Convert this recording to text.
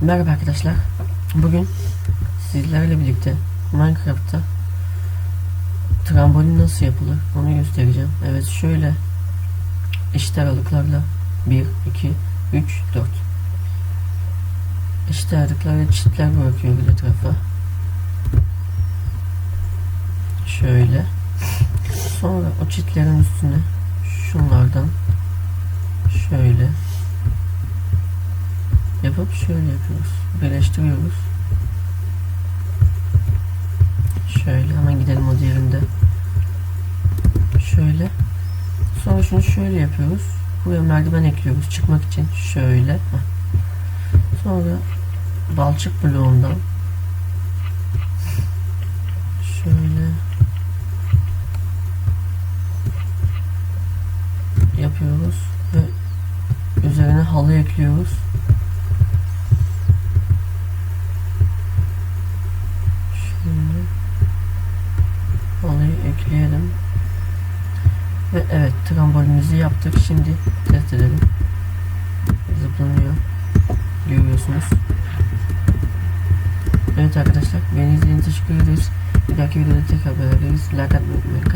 Merhaba arkadaşlar. Bugün sizlerle birlikte Minecraft'ta trambolin nasıl yapılır onu göstereceğim. Evet şöyle eşit aralıklarla 1, 2, 3, 4 eşit aralıklarla çitler bırakıyoruz etrafa. Şöyle. Sonra o çitlerin üstüne şunlardan yapıp şöyle yapıyoruz. Birleştiriyoruz. Şöyle hemen gidelim o diğerinde. Şöyle. Sonra şunu şöyle yapıyoruz. Buraya merdiven ekliyoruz çıkmak için. Şöyle. Sonra balçık bloğundan şöyle yapıyoruz ve üzerine halı ekliyoruz. Şimdi halıyı ekleyelim. Ve evet trambolimizi yaptık. Şimdi test edelim. Zıplanıyor. Görüyorsunuz. Evet arkadaşlar beni izlediğiniz için teşekkür ederiz. Bir dahaki videoda tekrar beraberiz. Like atmayı unutmayın.